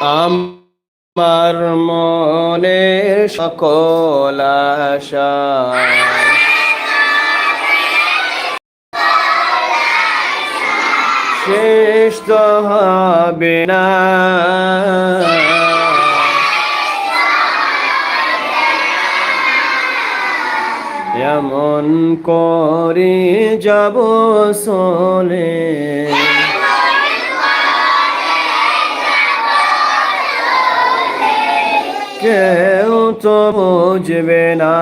আমার মনে সকল শেষ তো হবে না। এমন করে যাব চলে কেউ তো বুঝবে না।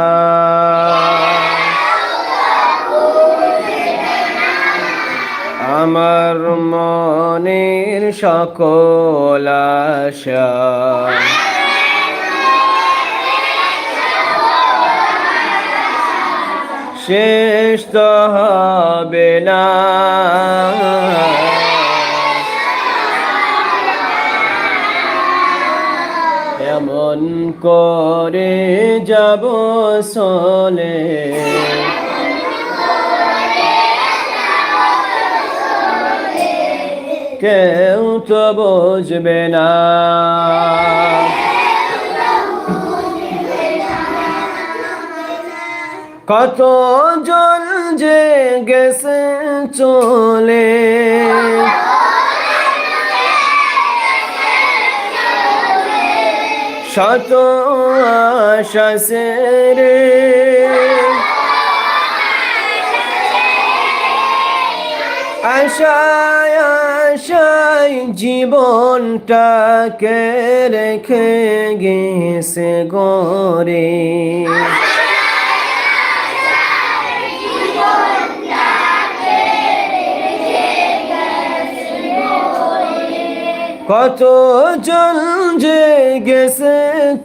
আমার মনের সকল শেষ তো হবে না এমন করে যাব সলে। কেউ তো বুঝবে না। কত জন যে গেছে চলে। শত আশা রে। আশায় আশায় জীবনটাকে রেখে গেছে গরে কত জন যে গেছে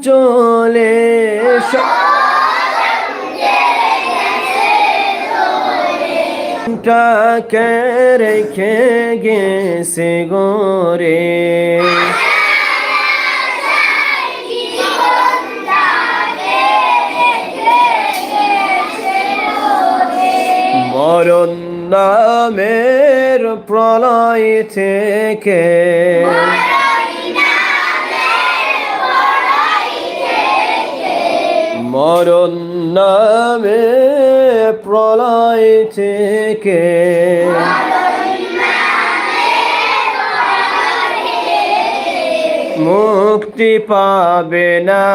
চলে টাকে রেখে গেছে গোরে মরণ নামের প্রলয় থেকে। মরণ নামে প্রলয় থেকে। মুক্তি পাবে না।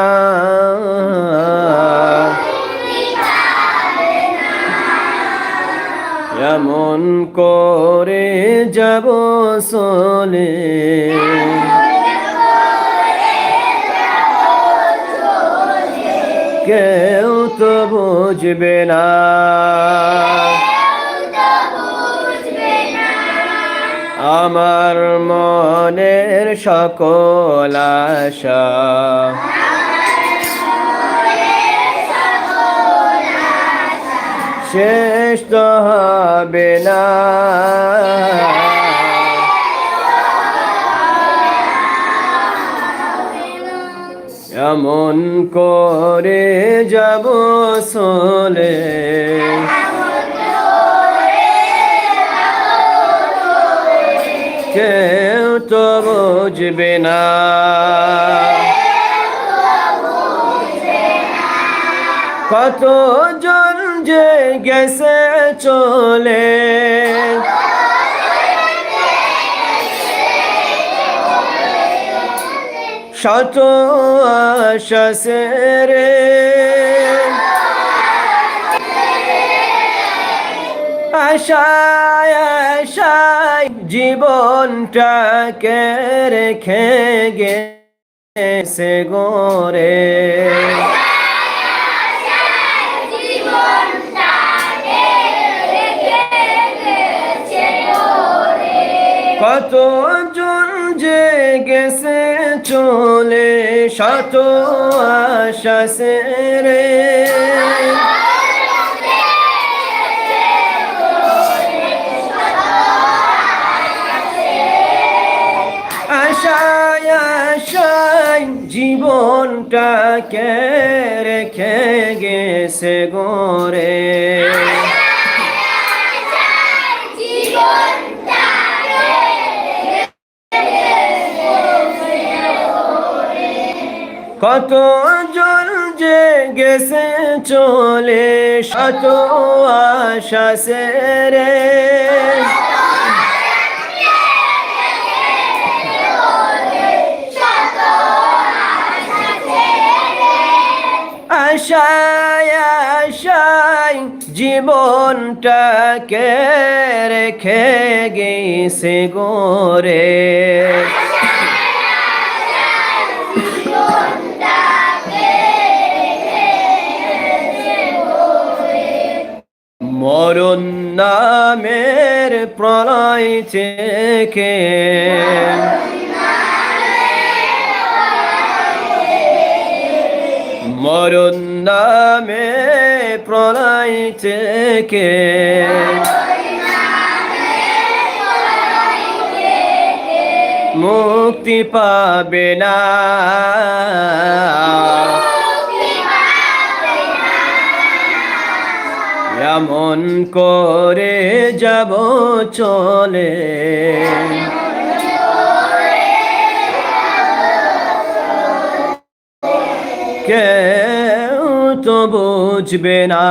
এমন করে যাব চলে। কেউ তো বুঝবে না। আমার মনের সকল আশা। শেষ তো হবে না। এমন করে যাব চলে কেউ তো বুঝবে না। কত জন যে গেছে চলে। শত রে আশায় আশায় জীবনটাকে রেখে গেছে গোরে কত জন যে গেছে চলে শত আশা রে আশায় আশায় জীবনটাকে রেখে গেছে গোরে কত জন যে গেছে চলে শত আশা আশায় জীবনটাকে রেখে গেছে গোরে মরণ নামের প্রলয় থেকে মরণ নামে প্রলয় থেকে মুক্তি পাবে না। এমন করে যাব চলে। কেউ তো বুঝবে না।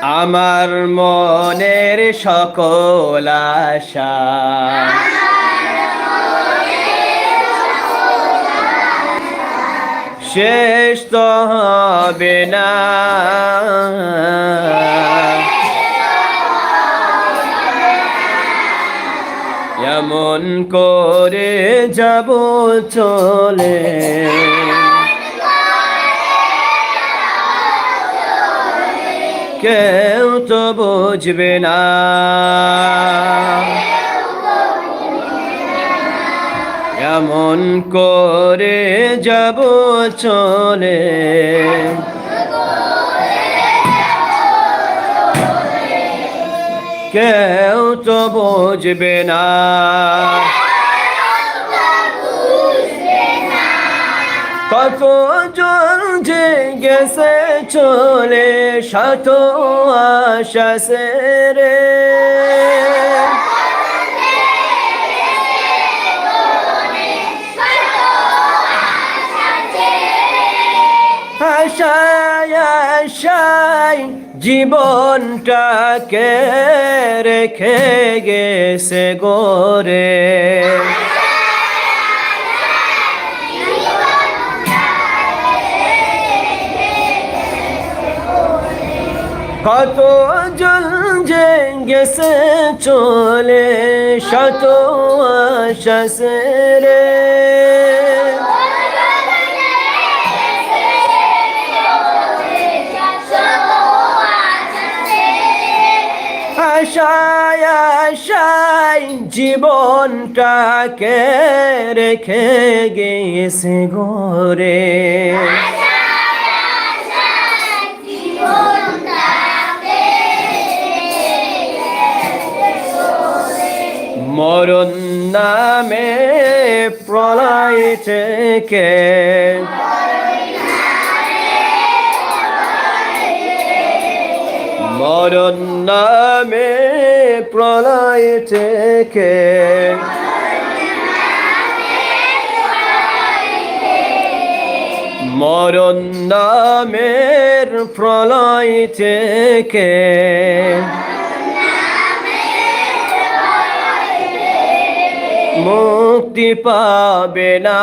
আমার মনের সকল আশা। শেষ তো হবে না। এমন করে যাব চলে। কেউ তো বুঝবে না। এমন করে যাব চলে? কেউ তো বুঝবে না। কত জন যে গেছে চলে শত আশা রে আশায় জীবনটাকে রেখে গেছে গোরে কত জন যে গেছে চলে শত আশা আশায় জীবনটাকে রেখে গেছে গোরে মরণ নামে প্রলয় থেকে মরণ নামে প্রলয় থেকে। মরণ নামের প্রলয় থেকে। মুক্তি পাবে না।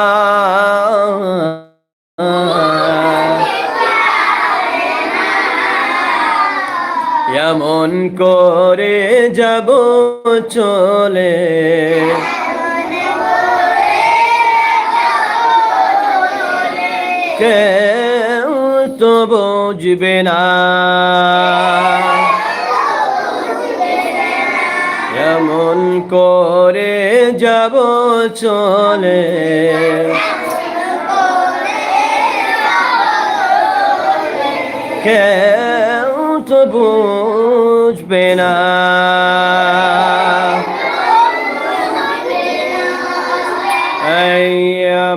এমন করে যাব চলে? কেউ তো বুঝবে না। এমন করে যাব চলে? কেউ মত বুঝবে না।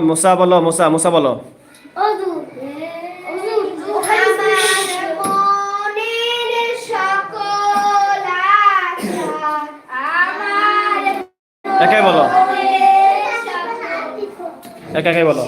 মুসা বলো মুসা মুসা বলো। একাই বলো। একা একাই বলো।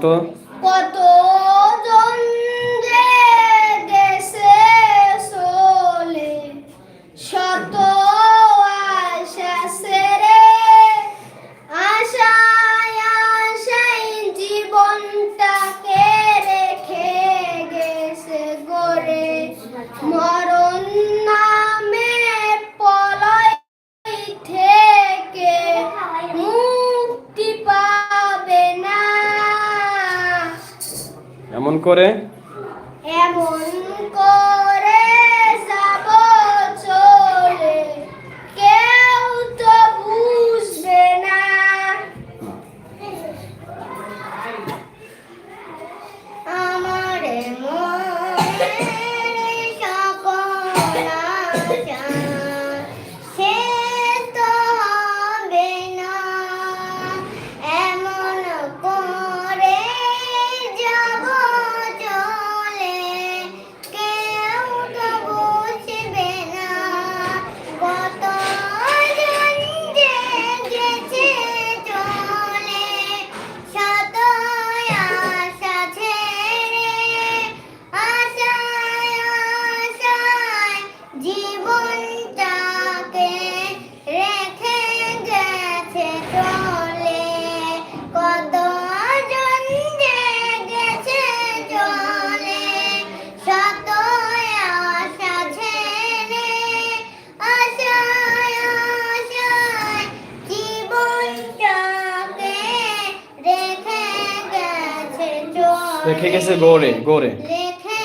moto রেখে গেছে গোরে গোরে রেখে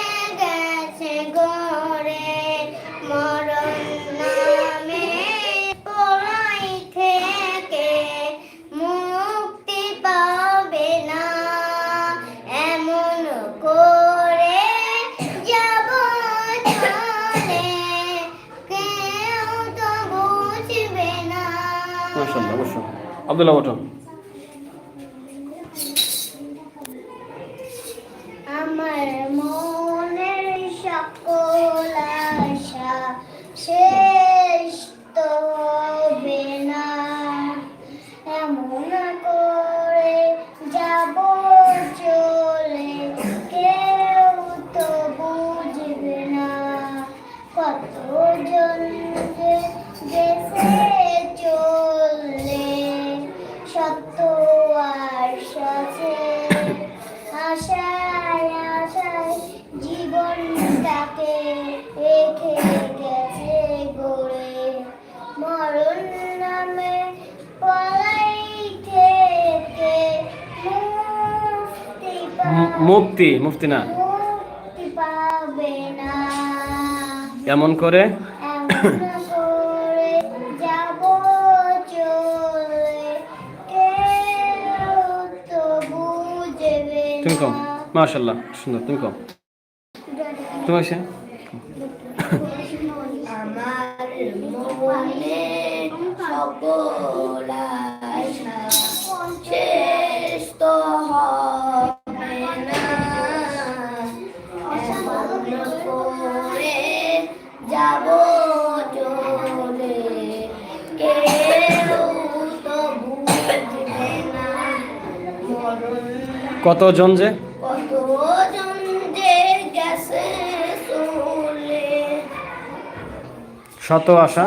মুক্তি পাবে না। এমন করে না। আব্দুল্লাহ ওঠো 妈 মুক্তি মুক্তি না। এমন করে? তুমি কম মাশাল্লাহ সুন্দর, তুমি কম। তুমি আসে সকল শেষ তো হয়। কতজন যে? শত আশা।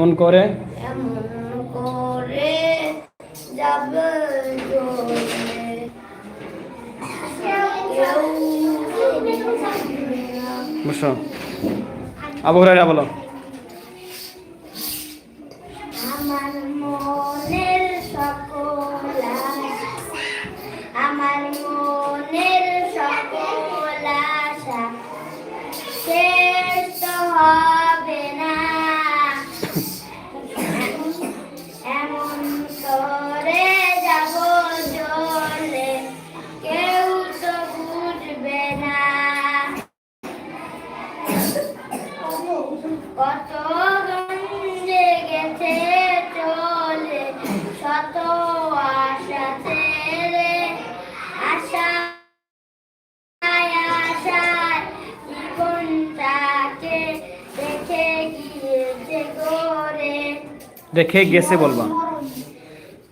এমন করে? আবহাওয়া বলো। রেখে গেছে বলবা।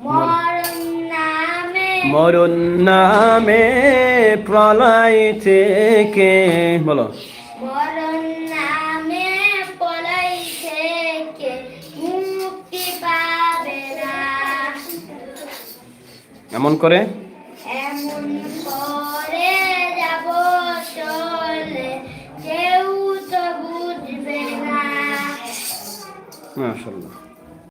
মরণ নামে মরুন নামে প্রলয় থেকে বলো। এমন করে? মাশাল্লাহ